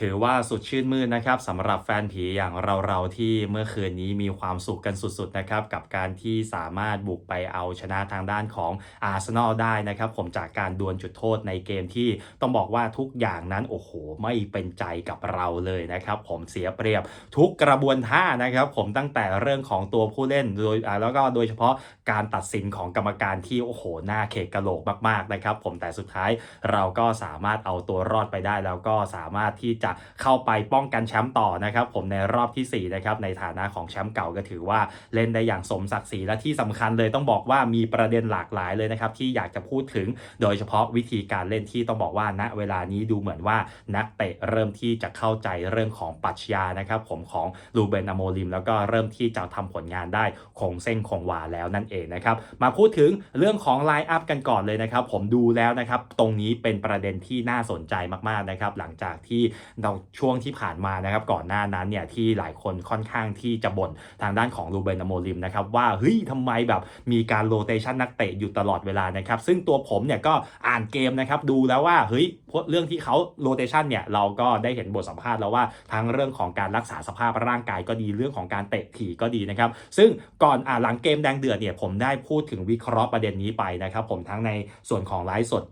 ถือว่าสุดชื่นมื่นนะครับสำหรับแฟนผีอย่างเราๆที่เมื่อคืนนี้มีความสุขกันสุดๆนะครับกับการที่สามารถบุกไปเอาชนะทางด้านของอาร์เซนอลได้นะครับผมจากการดวลจุดโทษในเกมที่ต้องบอกว่าทุกอย่างนั้นโอ้โห ไม่เป็นใจกับเราเลยนะครับผมเสียเปรียบทุกกระบวนท่านะครับผมตั้งแต่เรื่องของตัวผู้เล่นโดยแล้วก็โดยเฉพาะการตัดสินของกรรมการที่โอ้โหหน้าเขกกะโหลกมากๆนะครับผมแต่สุดท้ายเราก็สามารถเอาตัวรอดไปได้แล้วก็สามารถที่จะเข้าไปป้องกันแชมป์ต่อนะครับผมในรอบที่4นะครับในฐานะของแชมป์เก่าก็ถือว่าเล่นได้อย่างสมศักดิ์ศรีและที่สำคัญเลยต้องบอกว่ามีประเด็นหลากหลายเลยนะครับที่อยากจะพูดถึงโดยเฉพาะวิธีการเล่นที่ต้องบอกว่าณเวลานี้ดูเหมือนว่านักเตะเริ่มที่จะเข้าใจเรื่องของปรัชญานะครับผมของลูเบนอโมลิม แล้วก็เริ่มที่จะทำผลงานได้คงเส้นคงวาแล้วนั่นเองนะครับมาพูดถึงเรื่องของไลน์อัพกันก่อนเลยนะครับผมดูแล้วนะครับตรงนี้เป็นประเด็นที่น่าสนใจมากๆนะครับหลังจากที่เราช่วงที่ผ่านมานะครับก่อนหน้านั้นเนี่ยที่หลายคนค่อนข้างที่จะบ่นทางด้านของลูเบนอโมลิมนะครับว่าเฮ้ยทำไมแบบมีการโรเตชันนักเตะอยู่ตลอดเวลานะครับซึ่งตัวผมเนี่ยก็อ่านเกมนะครับดูแล้วว่าเฮ้ยเรื่องที่เขาโรเตชันเนี่ยเราก็ได้เห็นบทสัมภาษณ์แล้วว่าทั้งเรื่องของการรักษาสภาพร่างกายก็ดีเรื่องของการเตะถี่ก็ดีนะครับซึ่งก่อนอ่าหลังเกมแดงเดือดเนี่ยผมได้พูดถึงวิเคราะห์ประเด็นนี้ไปนะครับผมทั้งในส่วนของไลฟ์สด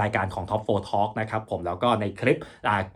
รายการของ Top 4 Talk นะครับผมแล้วก็ในคลิป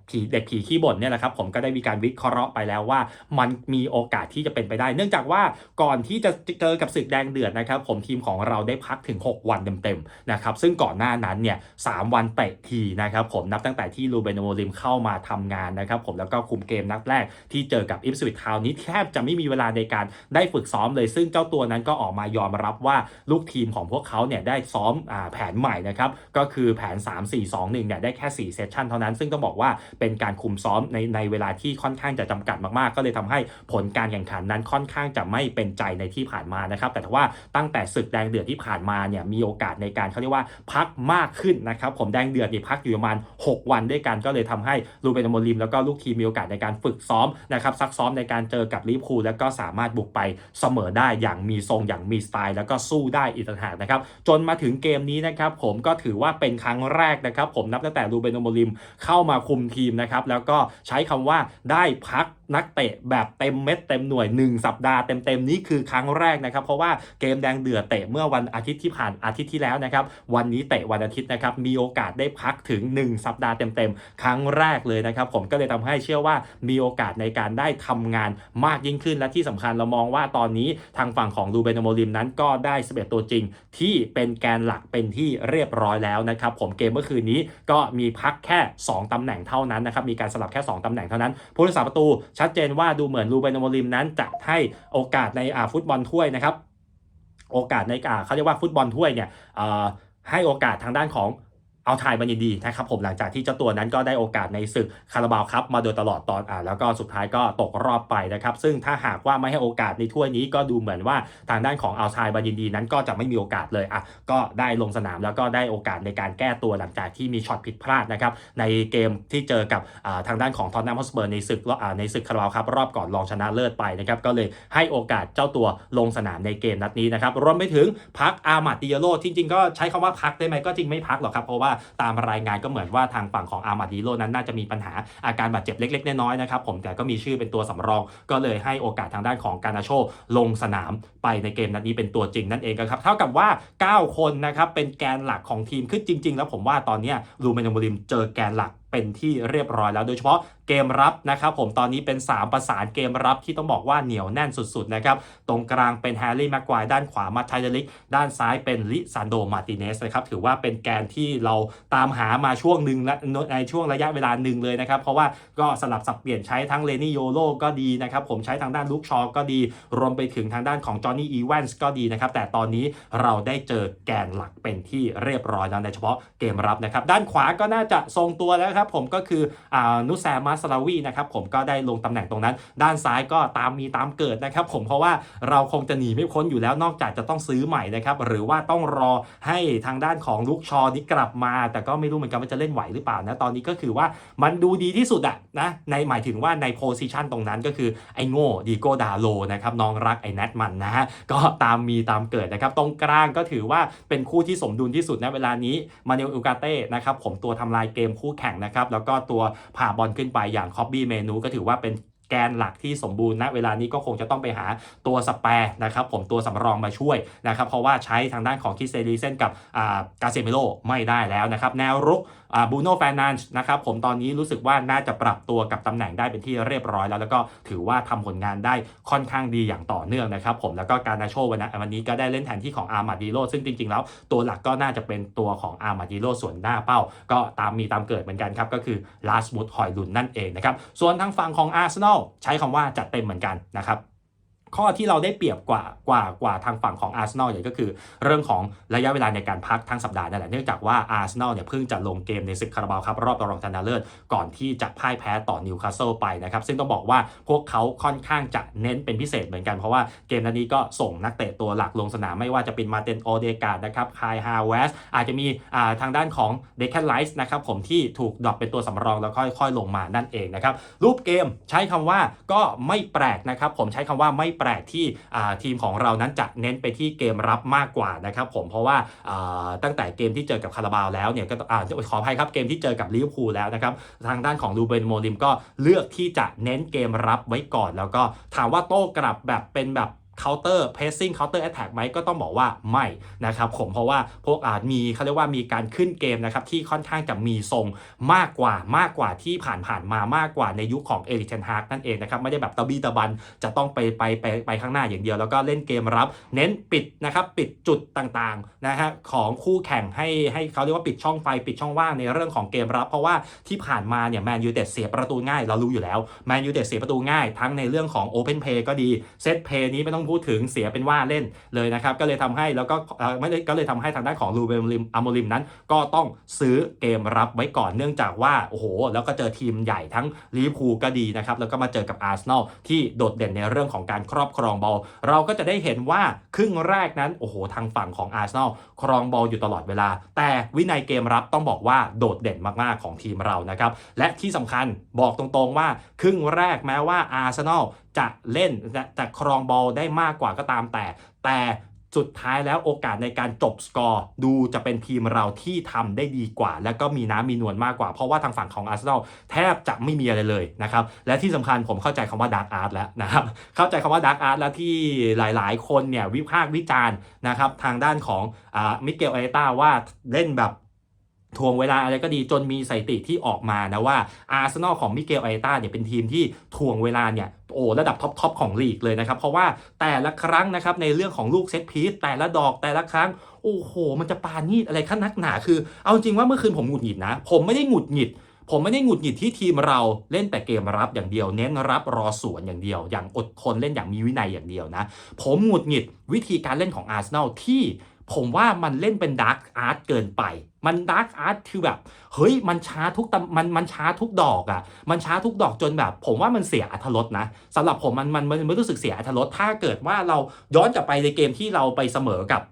ผีเด็กผีขี้บ่นเนี่ยแหละครับผมก็ได้มีการวิเคราะห์ไปแล้วว่า มันมีโอกาสที่จะเป็นไปได้ เนื่องจากว่าก่อนที่จะเจอกับศึกแดงเดือดนะครับผมทีมของเราได้พักถึง 6 วันเต็มๆนะครับซึ่งก่อนหน้านั้นเนี่ยสวันเตะทีนะครับผมนับตั้งแต่ที่ลูเบนโมลิมเข้ามาทำงานนะครับผมแล้วก็คุมเกมนัดแรกที่เจอกับอิฟสวิตทาวนี้แทบจะไม่มีเวลาในการได้ฝึกซ้อมเลย ซึ่งเจ้าตัวนั้นก็ออกมายอมรับว่าลูกทีมของพวกเขาเนี่ยได้ซ้อมอแผนใหม่นะครับก็คือแผน 3 4 2 1เนี่ยได้แค่4เซสชันเท่านั้น ซึ่งต้องบอกว่าเป็นการคุมซ้อมในในเวลาที่ค่อนข้างจะจำกัดมากๆ ก็เลยทำให้ผลการแข่งขันนั้นค่อนข้างจะไม่เป็นใจในที่ผ่านมานะครับ แต่ว่าตั้งแต่ศึกแดงเดือดที่ผ่านมาเนี่ยมีโอกาสในการเขาเรียกว่าพักมากขึ้นนะครับ ผมแดงเดือดนี่พักอยู่ประมาณ 6 วันด้วยกันก็เลยทำให้ลูเบนโมลิม แล้วก็ลูกทีมมีโอกาสในการฝึกซ้อมนะครับซักซ้อมในการเจอกับลิพูแล้วก็สามารถบุกไปเสมอได้อย่างมีทรงอย่างมีสไตล์ แล้วก็สู้ได้อีกต่างหากนะครับจนมาถึงเกมนี้นะครับผมก็ถือว่าเป็นครั้งแรกนะครับ ผมนับตั้งแต่ลูเบนโมลิมเข้ามาคุมทีมนะครับแล้วก็ใช้คำว่าได้พัก นักเตะแบบเต็มเม็ดเต็มหน่วย 1 สัปดาห์เต็มๆนี้คือครั้งแรกนะครับเพราะว่าเกมแดงเดือดเตะเมื่อวันอาทิตย์ที่ผ่านอาทิตย์ที่แล้วนะครับวันนี้เตะวันอาทิตย์นะครับมีโอกาสได้พักถึง 1 สัปดาห์เต็มๆ ครั้งแรกเลยนะครับผมก็เลยทำให้เชื่อว่ามีโอกาสในการได้ทำงานมากยิ่งขึ้นและที่สำคัญเรามองว่าตอนนี้ทางฝั่งของลูเบนโมลิมนั้นก็ได้11ตัวจริง ที่เป็นแกนหลักเป็นที่เรียบร้อยแล้วนะครับผมเกมเมื่อคืนนี้ก็มีพักแค่ 2ตำแหน่งเท่านั้นนะครับมีการสลับแค่ 2ตำแหน่งเท่านั้นผู้รักษาประตูชชัดเจนว่าดูเหมือนรูเบนโมลิมนั้นจะให้โอกาสในอาฟุตบอลถ้วยนะครับ โอกาสในอ่าเขาเรียกว่าฟุตบอลถ้วยเนี่ยให้โอกาสทางด้านของ เอาทายบันยินดีนะครับผมหลังจากที่เจ้าตัวนั้นก็ได้โอกาสในศึกคาราบาวครับมาโดยตลอดตอนอ่าแล้วก็สุดท้ายก็ตกรอบไปนะครับซึ่งถ้าหากว่าไม่ให้โอกาสในถ้วยนี้ก็ดูเหมือนว่าทางด้านของเอาทายบันยินดีนั้นก็จะไม่มีโอกาสเลยอะก็ได้ลงสนามแล้วก็ได้โอกาสในการแก้ตัวหลังจากที่มีช็อตผิดพลาดนะครับในเกมที่เจอกับอ่าทางด้านของทอนนัมฮอสเปอร์ในศึกอ่าในศึกคาราบาวครับรอบก่อนรองชนะเลิศไปนะครับก็เลยให้โอกาสเจ้าตัวลงสนามในเกมนัดนี้นะครับรวมไปถึงพักอามาติยโลจริงๆก็ใช้คำว่าพักได้ไหมก็จริงไม่พักหรอกครับเพราะว่าตามรายงานก็เหมือนว่าทางฝั่งของอามาดิโลนั้นน่าจะมีปัญหาอาการบาดเจ็บเล็ก ๆ น้อยๆนะครับผมแต่ก็มีชื่อเป็นตัวสำรอง ก็เลยให้โอกาสทางด้านของการาโชลงสนามไปในเกมนัดนี้เป็นตัวจริงนั่นเองครับเท่ากับว่า 9 คนนะครับเป็นแกนหลักของทีมคือจริง ๆ แล้วผมว่าตอนนี้ลูเมนโมลิมเจอแกนหลัก เป็นที่เรียบร้อยแล้วโดยเฉพาะเกมรับนะครับผมตอนนี้เป็น 3 ประสานเกมรับที่ต้องบอกว่าเหนียวแน่นสุดๆนะครับตรงกลางเป็นแฮร์รี่แม็กควายด้านขวามาไทเดลิก ด้านซ้ายเป็นลิซานโดมาติเนสนะครับถือว่าเป็นแกนที่เราตามหามาช่วงหนึ่งและในช่วงระยะเวลาหนึ่งเลยนะครับ เพราะว่าก็สลับสับเปลี่ยนใช้ทั้งเลนี่โยโลก็ดีนะครับผมใช้ทางด้านลุกชอก็ดี รวมไปถึงทางด้านของจอห์นนี่อีแวนส์ก็ดีนะครับแต่ตอนนี้เราได้เจอแกนหลักเป็นที่เรียบร้อยแล้วในเฉพาะเกมรับนะครับด้านขวาก็น่าจะทรงตัวแล้วครับผมก็คือนุแซมาสลาวีนะครับผมก็ได้ลงตำแหน่งตรงนั้น ด้านซ้ายก็ตามมีตามเกิดนะครับผมเพราะว่าเราคงจะหนีไม่พ้นอยู่แล้วนอกจากจะต้องซื้อใหม่นะครับหรือว่าต้องรอให้ทางด้านของลูกชอนี้กลับมา แต่ก็ไม่รู้เหมือนกันว่าจะเล่นไหวหรือเปล่านะตอนนี้ก็คือว่ามันดูดีที่สุดอะนะในหมายถึงว่าในโพซิชันตรงนั้นก็คือไอ้โง่ดีโกดาโลนะครับน้องรักไอ้แนทมันนะฮะก็ตามมีตามเกิดนะครับตรงกลางก็ถือว่าเป็นคู่ที่สมดุลที่สุดนะเวลานี้มาเนลอูกาเต้นะครับผมตัวทำลายเกมคู่แข่งนะครับนะครับแล้วก็ตัวผ่าบอลขึ้นไปอย่างคอบบี้เมนูก็ถือว่าเป็นแกนหลักที่สมบูรณ์ณเวลานี้ก็คงจะต้องไปหาตัวสแปร์นะครับผมตัวสำรองมาช่วยนะครับเพราะว่าใช้ทางด้านของคิเซรีเซนกับกาเซมิโลไม่ได้แล้วนะครับแนวรุก บูโน่แฟนนันส์นะครับผมตอนนี้รู้สึกว่าน่าจะปรับตัวกับตำแหน่งได้เป็นที่เรียบร้อยแล้ว แล้วก็ถือว่าทำผลงานได้ค่อนข้างดีอย่างต่อเนื่องนะครับผมแล้วก็การนาโชวันนะวันนี้ก็ได้เล่นแทนที่ของอาร์มาดิโลซึ่งจริง ๆ แล้วตัวหลักก็น่าจะเป็นตัวของอาร์มาดิโลส่วนหน้าเป้า ก็ตามมีตามเกิดเหมือนกันครับก็คือลาสมุดหอยลุนนั่นเองนะครับส่วนทางฝั่งของอาร์เซนอลใช้คำว่าจัดเต็มเหมือนกันนะครับ ข้อที่เราได้เปรียบกว่ากว่ากว่าทางฝั่งของอาร์เซนอลเนี่ยก็คือ เรื่องของระยะเวลาในการพักทั้งสัปดาห์นั่นแหละเนื่องจากว่าอาร์เซนอลเนี่ยเพิ่งจะลงเกมในศึกคาราบาวครับรอบรองชนะเลิศก่อนที่จะพ่ายแพ้ต่อนิวคาสเซิลไปนะครับซึ่งต้องบอกว่าพวกเขาค่อนข้างจะเน้นเป็นพิเศษเหมือนกันเพราะว่าเกมนัดนี้ก็ส่งนักเตะตัวหลักลงสนามไม่ว่าจะเป็นมาเตนโอเดกาดนะครับคายฮาเวสอาจจะมีอ่าทางด้านของเดคแคนไลส์นะครับผมที่ถูกดรอปเป็นตัวสำรองแล้วค่อยๆลงมานั่นเองนะครับรูปเกมใช้คำว่าก็ไม่แปลกนะครับผมใช้คำว่าไม่ปลกที่ทีมของเรานั้นจะเน้นไปที่เกมรับมากกว่านะครับผมเพราะว่าตั้งแต่เกมที่เจอกับคาราบาวแล้วเนี่ยก็ขออภัยครับเกมที่เจอกับลิเวอร์พูลแล้วนะครับทางด้านของลูเบนโมลิมก็เลือกที่จะเน้นเกมรับไว้ก่อน แล้วก็ถามว่าโต้กลับแบบเป็นแบบ counter pressing counter attack ไหมก็ต้องบอกว่าไม่นะครับผมเพราะว่าพวกอาจมีเขาเรียกว่ามีการขึ้นเกมนะครับที่ค่อนข้างจะมีทรงมากกว่ามากกว่าที่ผ่านผ่านมามากกว่าในยุคของเอริกเทนฮากนั่นเองนะครับไม่ได้แบบตะบีตะบันจะต้องไปไปไปไปข้างหน้าอย่างเดียว แล้วก็เล่นเกมรับ เน้นปิดนะครับปิดจุดต่างๆนะฮะของคู่แข่งให้ให้เขาเรียกว่าปิดช่องไฟปิดช่องว่างในเรื่องของเกมรับ เพราะว่าที่ผ่านมาเนี่ยแมนยูเต็ดเสียประตูง่ายเรารู้อยู่แล้วแมนยูเต็ดเสียประตูง่ายทั้งในเรื่องของ Open Play ก็ดีเซตเพย์นี้ไม่ต้องพูดถึงเสียเป็นว่าเล่นเลยนะครับก็เลยทำให้แล้วก็ไม่ได้ก็เลยทำให้ทางด้านของลูเบลิมอโมลิมนั้น ก็ต้องซื้อเกมรับไว้ก่อนเนื่องจากว่าโอ้โหแล้วก็เจอทีมใหญ่ทั้งลิเวอร์พูลก็ดีนะครับแล้วก็มาเจอกับอาร์เซนอลที่โดดเด่นในเรื่องของการครอบครองบอลเราก็จะได้เห็นว่าครึ่งแรกนั้นโอ้โหทางฝั่งของอาร์เซนอลครองบอลอยู่ตลอดเวลา แต่วินัยเกมรับต้องบอกว่าโดดเด่นมากๆของทีมเรานะครับและที่สำคัญบอกตรงๆว่าครึ่งแรกแม้ว่าอาร์เซนอลจะเล่นจะครองบอลได้มากกว่าก็ตามแต่ แต่สุดท้ายแล้วโอกาสในการจบสกอร์ดูจะเป็นทีมเราที่ทำได้ดีกว่า และก็มีน้ำมีนวลมากกว่า เพราะว่าทางฝั่งของอาร์เซนอลแทบจะไม่มีอะไรเลยนะครับและที่สำคัญผมเข้าใจคำว่าดาร์กอาร์ตแล้วนะครับเข้าใจคำว่าดาร์กอาร์ตแล้วที่หลายๆ คนเนี่ยวิพากษ์วิจารณ์นะครับทางด้านของอมิเกลเอต้าว่าเล่นแบบ ทวงเวลาอะไรก็ดีจนมีสถิติที่ออกมานะว่าอาร์เซนอลของมิเกลไอต้าเนี่ยเป็นทีมที่ทวงเวลาเนี่ยโอ้ระดับท็อปทอปของลีกเลยนะครับ เพราะว่าแต่ละครั้งนะครับในเรื่องของลูกเซตพีซแต่ละดอกแต่ละครั้ง โอ้โห มันจะปานีดอะไรขั้นนักหนาคือ เอาจริงว่าเมื่อคืนผมหงุดหงิดนะ ผมไม่ได้หงุดหงิดผมไม่ได้หงุดหงิดที่ทีมเราเล่นแต่เกมรับอย่างเดียว เน้นรับรอสวนอย่างเดียว อย่างอดทนเล่นอย่างมีวินัยอย่างเดียวนะ ผมหงุดหงิดวิธีการเล่นของอาร์เซนอลที่ ผมว่ามันเล่นเป็นดาร์กอาร์ตเกินไป มันดาร์กอาร์ตคือแบบ เฮ้ย มันช้าทุกมันมันช้าทุกดอกอะ่ะ มันช้าทุกดอกจนแบบ ผมว่ามันเสียอรรถรสนะสำหรับผมมันมันมันไม่รู้สึกเสียอรรถรสถ้าเกิดว่าเราย้อนกลับไปในเกมที่เราไปเสมอกับ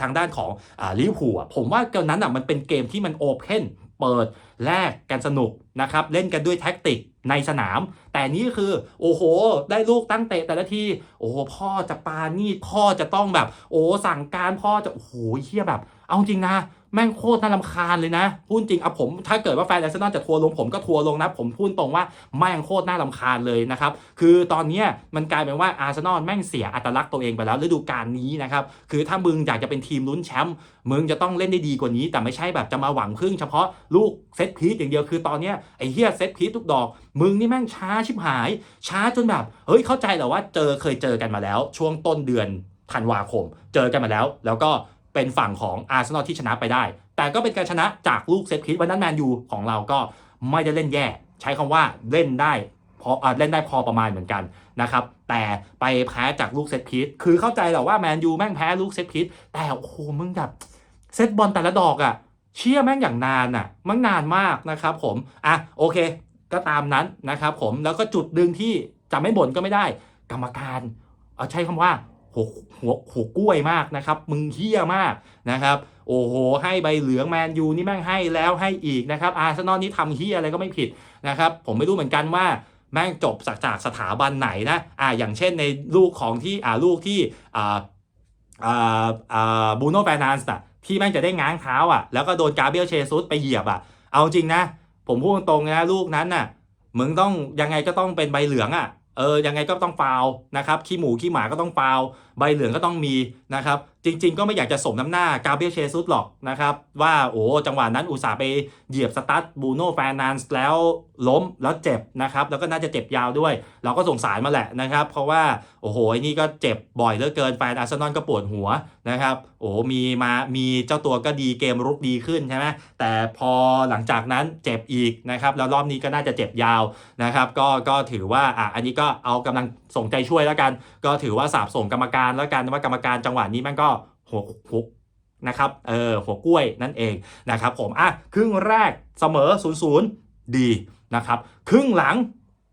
ทางด้านของลิเวอร์พูลผมว่าเกมนั้นอะมันเป็นเกมที่มันโอเพนเปิดแลกกันสนุกนะครับ เล่นกันด้วยแท็กติก ในสนาม แต่นี่คือโอ้โห ได้ลูกตั้งเตะแต่ละที โอ้โหพ่อจะปานี่พ่อจะต้องแบบ โอ้สั่งการพ่อจะโอ้โหเฮียแบบ เอาจริงนะแม่งโคตรน่ารำคาญเลยนะ พูดจริงอะผม ถ้าเกิดว่าแฟนอาร์เซนอลจะทัวร์ลงผมก็ทัวร์ลงนะ ผมพูดตรงว่าแม่งโคตรน่ารำคาญเลยนะครับ คือตอนนี้มันกลายเป็นว่าอาร์เซนอลแม่งเสียอัตลักษณ์ตัวเองไปแล้วฤดูกาลนี้นะครับ คือถ้ามึงอยากจะเป็นทีมลุ้นแชมป์มึงจะต้องเล่นได้ดีกว่านี้ แต่ไม่ใช่แบบจะมาหวังพึ่งเฉพาะลูกเซตพีซอย่างเดียวคือตอนนี้ไอ้เฮียเซตพีซทุกดอก มึงนี่แม่งช้าชิบหาย ช้าจนแบบเฮ้ยเข้าใจแหละว่าเจอเคยเจอกันมาแล้ว ช่วงต้นเดือนธันวาคม เจอกันมาแล้ว แล้วก็ เป็นฝั่งของอาร์เซนอลที่ชนะไปได้ แต่ก็เป็นการชนะจากลูกเซตพีซวันนั้นแมนยูของเราก็ไม่ได้เล่นแย่ ใช้คำว่าเล่นได้พออเล่นได้พอประมาณเหมือนกันนะครับ แต่ไปแพ้จากลูกเซตพีซคือเข้าใจแหละว่าแมนยูแม่งแพ้ลูกเซตพีซแต่โอ้โหมึงแบบเซตบอลแต่ละดอกอะเชี่ยแม่งอย่างนานอะมันนานมากนะครับผม อะโอเค ก็ตามนั้นนะครับผมแล้วก็จุดหนึ่งที่จะไม่บ่นก็ไม่ได้ กรรมการเอาใช้คำว่า หัวหัวหัวกล้วยมากนะครับ มึงเฮี้ยมากนะครับ โอ้โห ให้ใบเหลืองแมนยูนี่แม่งให้แล้วให้อีกนะครับ อาร์เซนอลนี่ทำเฮี้ยอะไรก็ไม่ผิดนะครับ ผมไม่รู้เหมือนกันว่าแม่งจบจากจากสถาบันไหนนะ อ่า อย่างเช่นในลูกของที่ อ่า ลูกที่ อ่า อ่า อ่า บูโน่แฟนานส์น่ะที่แม่งจะได้ง้างเท้าอะ แล้วก็โดนกาเบรียลเชซุสไปเหยียบอะ เอาจริงนะ ผมพูดตรงๆนะ ลูกนั้นน่ะ มึงต้องยังไงก็ต้องเป็นใบเหลืองอะ เออยังไงก็ต้องฟาวนะครับขี้หมูขี้หมาก็ต้องฟาวใบเหลืองก็ต้องมีนะครับจริง ๆ ก็ไม่อยากจะสมน้ำหน้ากาเบรียลเชซุสหรอกนะครับ ว่าโอ้จังหวะนั้นอุตส่าห์ไปเหยียบสตาร์ทบูโน่แฟรนันส์แล้วล้มแล้วเจ็บนะครับ แล้วก็น่าจะเจ็บยาวด้วย เราก็สงสารมาแหละนะครับ เพราะว่า โอ้โหนี่ก็เจ็บบ่อยเหลือเกินแฟนอาร์เซนอลก็ปวดหัวนะครับ โอ้มีมามีเจ้าตัวก็ดีเกมรุกดีขึ้นใช่ไหมแต่พอหลังจากนั้นเจ็บอีกนะครับ แล้วรอบนี้ก็น่าจะเจ็บยาวนะครับ ก็ก็ถือว่าอะอันนี้ก็เอากำลังส่งใจช่วยแล้วกัน ก็ถือว่าสาบส่งกรรมการแล้วกันว่ากรรมการจังหวะนี้มันก็หัวหุกนะครับเออหัวกล้วยนั่นเองนะครับผมอะครึ่งแรกเสมอ0ูนย์ดีนะครับ ครึ่งหลัง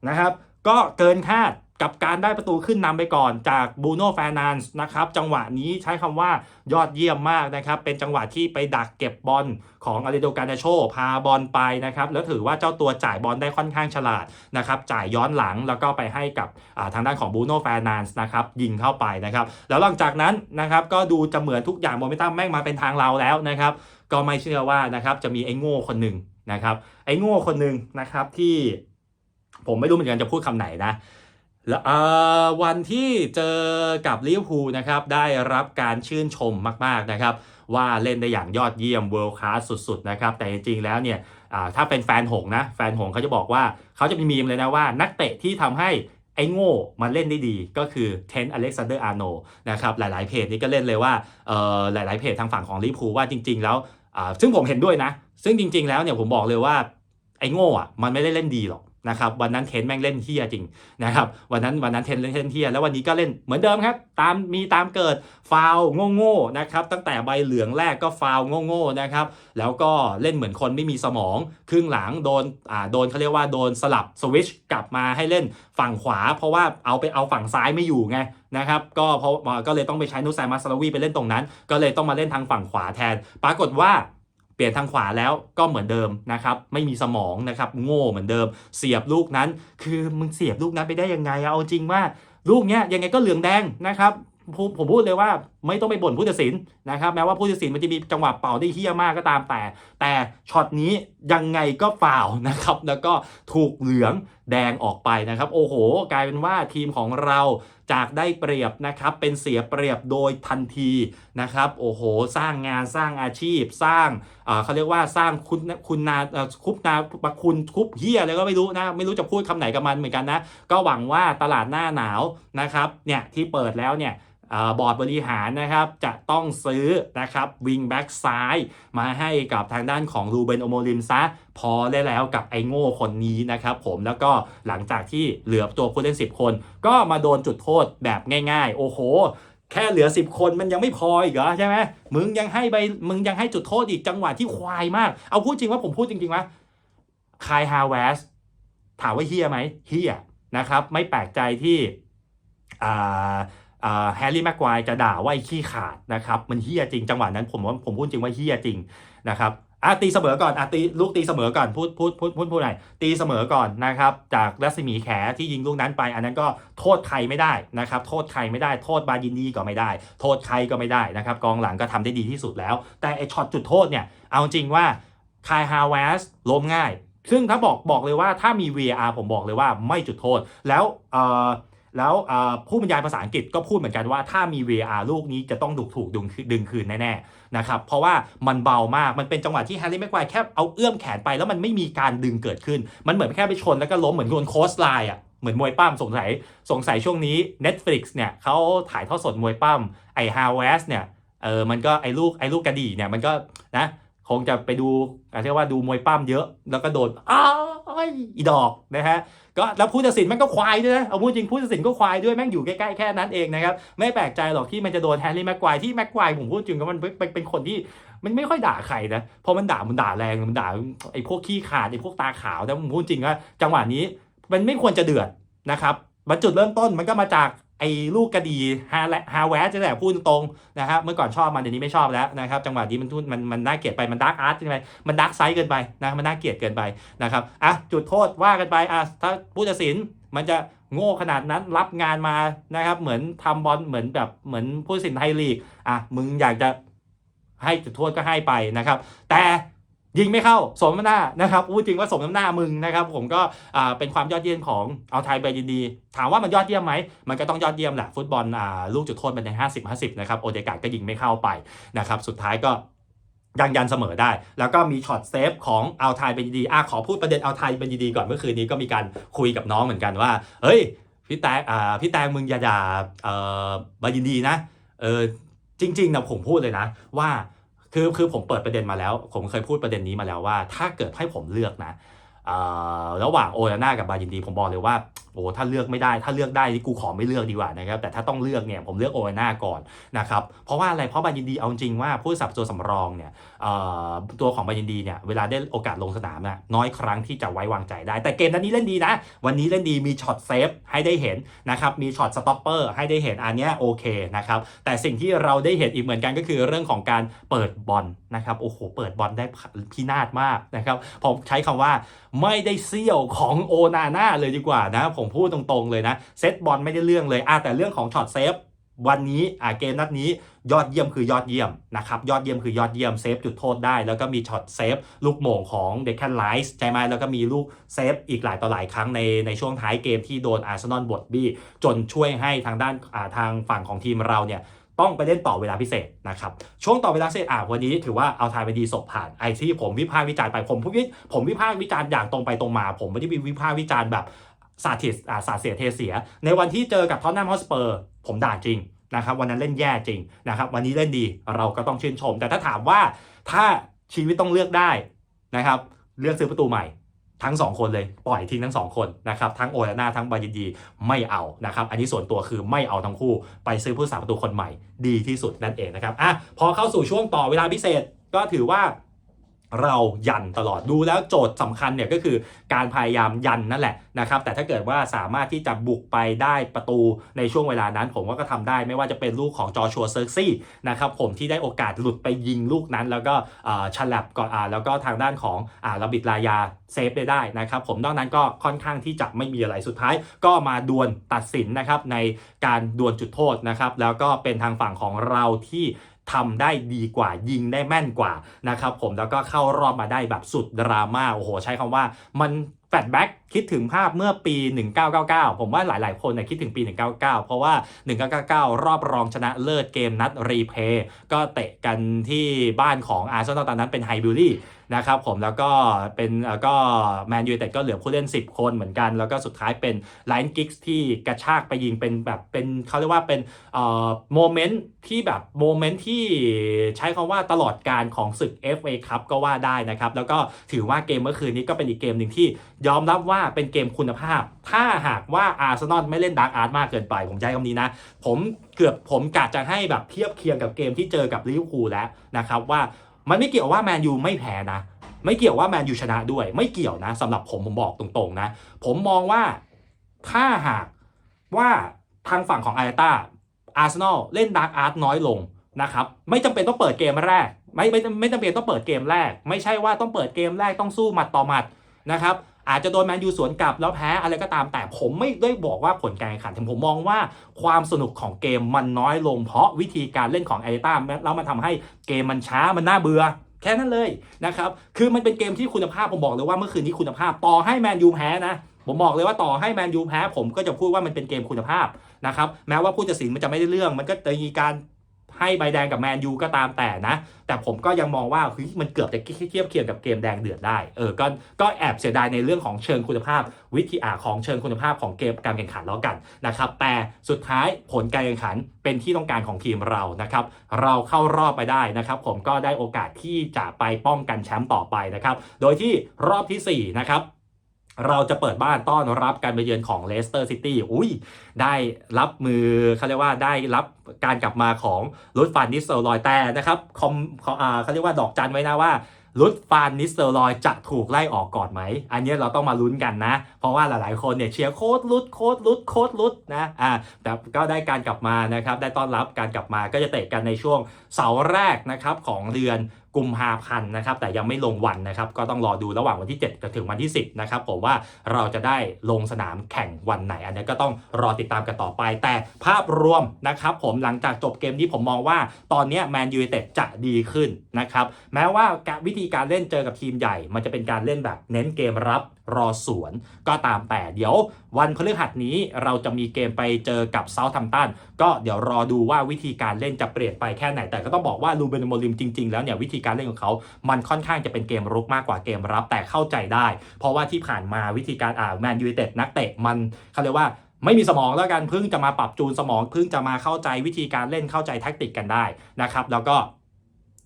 นะครับ ก็เกินคาด กับการได้ประตูขึ้นนำไปก่อนจากบูโน่แฟนานส์นะครับจังหวะนี้ใช้คำว่ายอดเยี่ยมมากนะครับ เป็นจังหวะที่ไปดักเก็บบอลของอาริโดการาโช พาบอลไปนะครับ แล้วถือว่าเจ้าตัวจ่ายบอลได้ค่อนข้างฉลาดนะครับ จ่ายย้อนหลังแล้วก็ไปให้กับทางด้านของบูโน่แฟนานส์นะครับยิงเข้าไปนะครับ แล้วหลังจากนั้นนะครับก็ดูจะเหมือนทุกอย่างโมเมนตัมแม่งมาเป็นทางเราแล้วนะครับ ก็ไม่เชื่อว่านะครับจะมีไอ้โง่คนหนึ่งนะครับไอ้โง่คนหนึ่งนะครับที่ผมไม่รู้เหมือนกันจะพูดคำไหนนะ วันที่เจอกับลิเวอร์พูลนะครับได้รับการชื่นชมมาก ๆ นะครับ ว่าเล่นได้อย่างยอดเยี่ยมเวิลด์คลาสสุด ๆ นะครับ แต่จริง ๆ แล้วเนี่ยถ้าเป็นแฟนหงนะ แฟนหงเขาจะบอกว่าเขาจะมีมีมเลยนะว่านักเตะที่ทำให้ไอ้โง่มันเล่นได้ดีก็คือเทนอเล็กซานเดอร์อาร์โนนะครับหลาย ๆ เพจนี้ก็เล่นเลยว่าหลาย ๆ เพจทางฝั่งของลิเวอร์พูลว่าจริง ๆ แล้วซึ่งผมเห็นด้วยนะ ซึ่งจริง ๆ แล้วเนี่ยผมบอกเลยว่าไอ้โง่อะมันไม่ได้เล่นดีหรอก นะครับวันนั้นเทนแม่งเล่นเฮียจริงนะครับวันนั้นวันนั้นเทนเล่นเล่นเฮียแล้ววันนี้ก็เล่นเหมือนเดิมครับ ตามมีตามเกิดฟาวโง่ๆนะครับตั้งแต่ใบเหลืองแรกก็ฟาวโง่ๆนะครับแล้วก็เล่นเหมือนคนไม่มีสมอง ครึ่งหลังโดนอ่าโดนเขาเรียกว่าโดนสลับสวิชกลับมาให้เล่นฝั่งขวา เพราะว่าเอาไปเอาฝั่งซ้ายไม่อยู่ไงนะครับก็เพราะก็เลยต้องไปใช้นุสไซมาสลาวีไปเล่นตรงนั้น ก็เลยต้องมาเล่นทางฝั่งขวาแทน ปรากฏว่า เปลี่ยนทางขวาแล้วก็เหมือนเดิมนะครับไม่มีสมองนะครับโง่เหมือนเดิม เสียบลูกนั้น คือมึงเสียบลูกนั้นไปได้ยังไงเอาจริงว่าลูกเนี้ยยังไงก็เหลืองแดงนะครับผมพูดเลยว่าไม่ต้องไปบ่นผู้ตัดสินนะครับแม้ว่าผู้ตัดสินมันจะมีจังหวะเป่าได้เฮี้ยมากก็ตามแต่ แต่ช็อตนี้ยังไงก็ฝ่านะครับแล้วก็ถูกเหลืองแดงออกไปนะครับ โอ้โห กลายเป็นว่าทีมของเรา จากได้เปรียบนะครับเป็นเสียเปรียบโดยทันทีนะครับโอ้โห สร้างงานสร้างอาชีพ สร้างเขาเรียกว่าสร้างคุณคุณนาคุปนาปคุณคุปเฮียอะไรก็ไม่รู้นะไม่รู้จะพูดคำไหนกับมันเหมือนกันนะก็หวังว่าตลาดหน้าหนาวนะครับเนี่ยที่เปิดแล้วเนี่ย บอร์ดบริหารนะครับจะต้องซื้อนะครับวิงแบ็กซ้ายมาให้กับทางด้านของรูเบนโอโมลิมซะพอได้แล้วกับไอโง่คนนี้นะครับผมแล้วก็หลังจากที่เหลือตัวผู้เล่น 10 คน ก็มาโดนจุดโทษแบบง่ายๆ โอ้โห แค่เหลือ 10 คนมันยังไม่พออีกเหรอใช่ไหมมึงยังให้ใบมึงยังให้จุดโทษอีกจังหวะที่ควายมาก เอาพูดจริงว่าผมพูดจริงๆว่าคายฮาวเวสถามว่าเฮียไหมเฮียนะครับไม่แปลกใจที่อ่า แฮร์รี่แม็กควายจะด่าว่าไอ้ขี้ขาดนะครับมันเฮี้ยจริงจังหวะนั้นผมว่าผมพูดจริงว่าเฮี้ยจริงนะครับอะตีเสมอก่อนอะตีลูกตีเสมอก่อนพูดพูดพูดพูดพูดหน่อยตีเสมอก่อนนะครับ จากรัศมีแขที่ยิงลูกนั้นไป อันนั้นก็โทษใครไม่ได้นะครับ โทษใครไม่ได้ โทษบายินดีก็ไม่ได้ โทษใครก็ไม่ได้นะครับ กองหลังก็ทำได้ดีที่สุดแล้ว แต่ไอช็อตจุดโทษเนี่ย เอาจริงว่าคายฮาวเวสล้มง่าย ซึ่งถ้าบอกบอกเลยว่าถ้ามี VAR ผมบอกเลยว่าไม่จุดโทษแล้วเอ่อ แล้วผู้บรรยายภาษาอังกฤษก็พูดเหมือนกันว่าถ้ามี VR ลูกนี้จะต้องถูกถูกดึงดึงคืนแน่ๆนะครับเพราะว่ามันเบามากมันเป็นจังหวะที่แฮร์รี่แม็กควายแค่เอาเอื้อมแขนไปแล้วมันไม่มีการดึงเกิดขึ้น มันเหมือนแค่ไปชนแล้วก็ล้มเหมือนโดนโคสไลน์อะเหมือนมวยปั้มสงสัยสงสัยช่วงนี้ Netflix เนี่ยเขาถ่ายทอดสดมวยปั้มไอฮาวเวสเนี่ยเออมันก็ไอลูกไอลูกกระดี่เนี่ยมันก็นะคงจะไปดูเรียกว่าดูมวยปั้มเยอะ แล้วก็โดนอ้าวอีดอกนะฮะ ก็แล้วผู้ตัดสินมันก็ควายด้วยนะเอาพูดจริงผู้ตัดสินก็ควายด้วยแม่งอยู่ใกล้ๆแค่นั้นเองนะครับไม่แปลกใจหรอกที่มันจะโดนแฮร์รี่แม็กควายที่แม็กควายผมพูดจริงก็มันเป็นเป็นคนที่มันไม่ค่อยด่าใครนะพอมันด่ามันด่าแรงมันด่าไอ้พวกขี้ขาดไอ้พวกตาขาวแต่ผมพูดจริงว่าจังหวะนี้มันไม่ควรจะเดือดนะครับมันจุดเริ่มต้นมันก็มาจาก ไอ้ลูกกระดีฮาฮาแวสจะแต่พูดตรงนะครับเมื่อก่อนชอบมันเดี๋ยวนี้ไม่ชอบแล้วนะครับจังหวะนี้มันมันมันน่าเกลียดไปมันดาร์กอาร์ตใช่ไหมมันดาร์กไซส์เกินไปนะมันน่าเกลียดเกินไปนะครับอะจุดโทษว่ากันไปอะถ้าผู้ตัดสินมันจะโง่ขนาดนั้นรับงานมานะครับเหมือนทำบอลเหมือนแบบเหมือนผู้ตัดสินไทยลีกอะมึงอยากจะให้จุดโทษก็ให้ไปนะครับ แต่ ยิงไม่เข้าสมน้ำหน้านะครับพูดจริงว่าสมน้ำหน้ามึงนะครับผมก็เป็นความยอดเยี่ยมของเอาไทยไปยินดี ถามว่ามันยอดเยี่ยมไหมมันก็ต้องยอดเยี่ยมแหละฟุตบอลอลูกจุดโทษมันใน50 50นะครับโอเดกาดก็ยิงไม่เข้าไปนะครับสุดท้ายก็ยังยันเสมอได้ แล้วก็มีช็อตเซฟของเอาไทยเป็นดีอะขอพูดประเด็นเอาไทยเป็นดีก่อนเมื่อคืนนี้ก็มีการคุยกับน้องเหมือนกันว่า เฮ้ย พี่แตงอ่าพี่แตงมึงอย่าด่าเอ่อบายินดีนะ เออจริงๆนะผมพูดเลยนะว่า คือคือผมเปิดประเด็นมาแล้ว ผมเคยพูดประเด็นนี้มาแล้วว่า ถ้าเกิดให้ผมเลือกนะระหว่างโอนาน่ากับบายินดี ผมบอกเลยว่าโอ้ถ้าเลือกไม่ได้ถ้าเลือกได้นี่กูขอไม่เลือกดีกว่านะครับแต่ถ้าต้องเลือกเนี่ยผมเลือกโอนาน่าก่อนนะครับเพราะว่าอะไรเพราะบายินดีเอาจริงว่าผู้สับตัวสำรองเนี่ย ตัวของบายินดีเนี่ยเวลาได้โอกาสลงสนามนะน้อยครั้งที่จะไว้วางใจได้ แต่เกมนั้นนี้เล่นดีนะ วันนี้เล่นดีมีช็อตเซฟให้ได้เห็นนะครับมีช็อตสต็อปเปอร์ให้ได้เห็นอันนี้โอเคนะครับแต่สิ่งที่เราได้เห็นอีกเหมือนกันก็คือเรื่องของการเปิดบอลนะครับโอ้โหเปิดบอลได้พินาศมากนะครับผมใช้คำว่าไม่ได้เซี่ยวของโอนาน่าเลยดีกว่านะผมพูดตรงๆเลยนะเซตบอลไม่ได้เรื่องเลยอะแต่เรื่องของช็อตเซฟ วันนี้อะเกมนัดนี้ยอดเยี่ยมคือยอดเยี่ยมนะครับยอดเยี่ยมคือยอดเยี่ยมเซฟจุดโทษได้ แล้วก็มีช็อตเซฟลูกโมงของเดคแคนไลส์ใช่ไหมแล้วก็มีลูกเซฟอีกหลายต่อหลายครั้งในในช่วงท้ายเกมที่โดนอาร์เซนอลบดบี้จนช่วยให้ทางด้านอ่าทางฝั่งของทีมเราเนี่ยต้องไปเล่นต่อเวลาพิเศษนะครับช่วงต่อเวลาพิเศษอะวันนี้ถือว่าเอาทายไปดีศพผ่านไอที่ผมวิพากษ์วิจารณ์ไปผมพูดวิผมวิพากษ์วิจารณ์อย่างตรงไปตรงมา ผมไม่ได้วิพากษ์วิจารณ์แบบ สาธิตอ่าสาเสียเทเสีย ในวันที่เจอกับท็อตแนมฮอสเปอร์ผมด่าจริงนะครับวันนั้นเล่นแย่จริงนะครับวันนี้เล่นดีเราก็ต้องชื่นชม แต่ถ้าถามว่าถ้าชีวิตต้องเลือกได้นะครับเลือกซื้อประตูใหม่ทั้ง 2 คนเลยปล่อยทิ้งทั้ง 2 คนนะครับทั้งโอลาน่าทั้งบายินดีไม่เอานะครับอันนี้ส่วนตัวคือไม่เอาทั้งคู่ไปซื้อผู้สาประตูคนใหม่ดีที่สุดนั่นเองนะครับอะพอเข้าสู่ช่วงต่อเวลาพิเศษก็ถือว่า เรายันตลอดดูแล้วโจทย์สำคัญเนี่ยก็คือการพยายามยันนั่นแหละนะครับแต่ถ้าเกิดว่าสามารถที่จะบุกไปได้ประตูในช่วงเวลานั้น ผมว่าก็ทำได้ไม่ว่าจะเป็นลูกของจอชัวเซอร์ซี่นะครับผมที่ได้โอกาสหลุดไปยิงลูกนั้น แล้วก็ฉลับก่อนอ่าแล้วก็ทางด้านของอาระบิดลายาเซฟได้ได้นะครับผมนอกนั้นก็ค่อนข้างที่จะไม่มีอะไรสุดท้าย ก็มาดวลตัดสินนะครับในการดวลจุดโทษนะครับแล้วก็เป็นทางฝั่งของเราที่ ทำได้ดีกว่ายิงได้แม่นกว่านะครับผมแล้วก็เข้ารอบมาได้แบบสุดดราม่าโอ้โห ใช้คำว่ามันแฟลชแบ็กคิดถึงภาพเมื่อปี 1999 ผมว่าหลาย ๆ คนเนี่ยคิดถึงปี1999 เพราะว่า 1999 รอบรองชนะเลิศเกมนัดรีเพย์ก็เตะกันที่บ้านของอาร์เซนอลตอนนั้นเป็นไฮบิลลี่ นะครับผมแล้วก็เป็นแล้วก็แมนยูเต็ดก็เหลือผู้เล่น 10 คนเหมือนกัน แล้วก็สุดท้ายเป็นไลน์กิกส์ที่กระชากไปยิงเป็นแบบเป็นเขาเรียกว่าเป็นเอ่อโมเมนต์ที่แบบโมเมนต์ที่ใช้คำว่าตลอดการของศึก FA ครับก็ว่าได้นะครับ แล้วก็ถือว่าเกมเมื่อคืนนี้ก็เป็นอีกเกมหนึ่งที่ยอมรับว่าเป็นเกมคุณภาพ ถ้าหากว่าอาร์เซนอลไม่เล่นดาร์กอาร์ตมากเกินไปผมใช้คำนี้นะ ผมเกือบผมกะจะให้แบบเทียบเคียงกับเกมที่เจอกับลิเวอร์พูลแล้วนะครับว่า มันไม่เกี่ยวว่าแมนยูไม่แพ้นะ ไม่เกี่ยวว่าแมนยูชนะด้วย ไม่เกี่ยวนะสำหรับผมผมบอกตรงๆนะ ผมมองว่าถ้าหากว่าทางฝั่งของอาร์ต้าอาร์เซนอลเล่นดาร์กอาร์ตน้อยลงนะครับไม่จำเป็นต้องเปิดเกมแรก ไม่ไม่ไม่จำเป็นต้องเปิดเกมแรก ไม่ใช่ว่าต้องเปิดเกมแรกต้องสู้หมัดต่อหมัดนะครับ อาจจะโดนแมนยูสวนกลับแล้วแพ้อะไรก็ตามแต่ผมไม่ได้บอกว่าผลการแข่งขันผมมองว่าความสนุกของเกมมันน้อยลงเพราะวิธีการเล่นของไอต้าแล้วมันทำให้เกมมันช้ามันน่าเบื่อแค่นั้นเลยนะครับ คือมันเป็นเกมที่คุณภาพผมบอกเลยว่าเมื่อคืนนี้คุณภาพต่อให้แมนยูแพ้นะผมบอกเลยว่าต่อให้แมนยูแพ้ผมก็จะพูดว่ามันเป็นเกมคุณภาพนะครับแม้ว่าผู้ตัดสินมันจะไม่ได้เรื่อง มันก็จะมีการ ให้ใบแดงกับแมนยูก็ตามแต่นะ แต่ผมก็ยังมองว่าเฮ้ยมันเกือบจะเทียบเคียงกับเกมแดงเดือดได้เออก็ก็แอบเสียดายในเรื่องของเชิงคุณภาพ วิธีอาของเชิงคุณภาพของเกมการแข่งขันแล้วกันนะครับแต่สุดท้ายผลการแข่งขันเป็นที่ต้องการของทีมเรานะครับ เราเข้ารอบไปได้นะครับ ผมก็ได้โอกาสที่จะไปป้องกันแชมป์ต่อไปนะครับ โดยที่รอบทีสี่4นะครับ เราจะเปิดบ้านต้อนรับการไปเยือนของเลสเตอร์ซิตี้ อุ้ย ได้รับมือเขาเรียกว่าได้รับการกลับมาของลุดฟานนิสเตอร์ลอยแต่นะครับคอมเขาเรียกว่าดอกจันไว้นะว่าลุดฟานนิสเตอร์ลอยจะถูกไล่ออกก่อนไหม อันนี้เราต้องมาลุ้นกันนะ เพราะว่าหลายๆคนเนี่ยเชียร์โค้ดลุดโค้ดลุดโค้ดลุดนะอ่าแต่ก็ได้การกลับมานะครับ ได้ต้อนรับการกลับมาก็จะเตะกันในช่วงเสาร์แรกนะครับของเดือน กุมภาพันธ์นะครับแต่ยังไม่ลงวันนะครับก็ต้องรอดูระหว่างวันที่ 7 ถึงวันที่ 10นะครับผมว่าเราจะได้ลงสนามแข่งวันไหน อันนี้ก็ต้องรอติดตามกันต่อไป แต่ภาพรวมนะครับผมหลังจากจบเกมนี้ผมมองว่าตอนนี้แมนยูเต็ดจะดีขึ้นนะครับแม้ว่าวิธีการเล่นเจอกับทีมใหญ่ มันจะเป็นการเล่นแบบเน้นเกมรับรอสวนก็ตามแต่เดี๋ยววันพฤหัสนี้เราจะมีเกมไปเจอกับเซาท์ทัมตันก็เดี๋ยวรอดูว่าวิธีการเล่นจะเปลี่ยนไปแค่ไหนแต่ก็ต้องบอกว่าลูเบนโมลิมจริง ๆ แล้วเนี่ยวิธีการเล่นของเขา มันค่อนข้างจะเป็นเกมรุกมากกว่าเกมรับแต่เข้าใจได้ เพราะว่าที่ผ่านมาวิธีการอ่าแมนยูเต็ดนักเตะมันเขาเรียกว่าไม่มีสมองแล้วกันเพิ่งจะมาปรับจูนสมองเพิ่งจะมาเข้าใจวิธีการเล่นเข้าใจแท็กติกกันได้นะครับ แล้วก็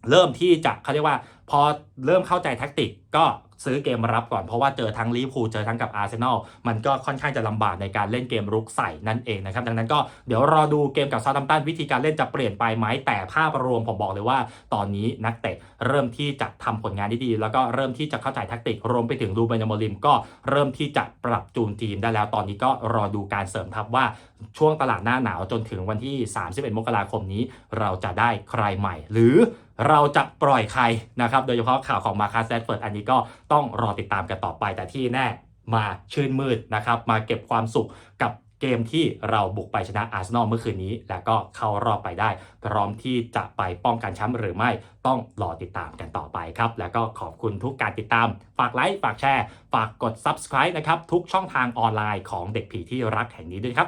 เริ่มที่จะเขาเรียกว่า พอเริ่มเข้าใจแท็กติกก็ ซื้อเกมรับก่อนเพราะว่าเจอทั้งลิเวอร์พูลเจอทั้งกับอาร์เซนอลมันก็ค่อนข้างจะลำบากในการเล่นเกมรุกใส่นั่นเองนะครับดังนั้นก็เดี๋ยวรอดูเกมกับซาตัมตันวิธีการเล่นจะเปลี่ยนไปไหมแต่ภาพรวมผมบอกเลยว่า ตอนนี้นักเตะเริ่มที่จะทำผลงานได้ดี แล้วก็เริ่มที่จะเข้าใจแท็กติกรวมไปถึงรูเบนโมลิมก็เริ่มที่จะปรับจูนทีมได้แล้ว ตอนนี้ก็รอดูการเสริมทัพว่าช่วงตลาดหน้าหนาวจนถึงวันที่ 31 มกราคมนี้ เราจะได้ใครใหม่ หรือ เราจะปล่อยใครนะครับ โดยเฉพาะข่าวของมาคาเซตเฟิร์ดอันนี้ก็ต้องรอติดตามกันต่อไป แต่ที่แน่มาชื่นมืดนะครับ มาเก็บความสุขกับเกมที่เราบุกไปชนะอาร์เซนอลเมื่อคืนนี้ แล้วก็เข้ารอบไปได้ พร้อมที่จะไปป้องกันแชมป์หรือไม่ต้องรอติดตามกันต่อไปครับ แล้วก็ขอบคุณทุกการติดตาม ฝากไลค์ ฝากแชร์ ฝากกด subscribe นะครับ ทุกช่องทางออนไลน์ของเด็กผีที่รักแห่งนี้ด้วยครับ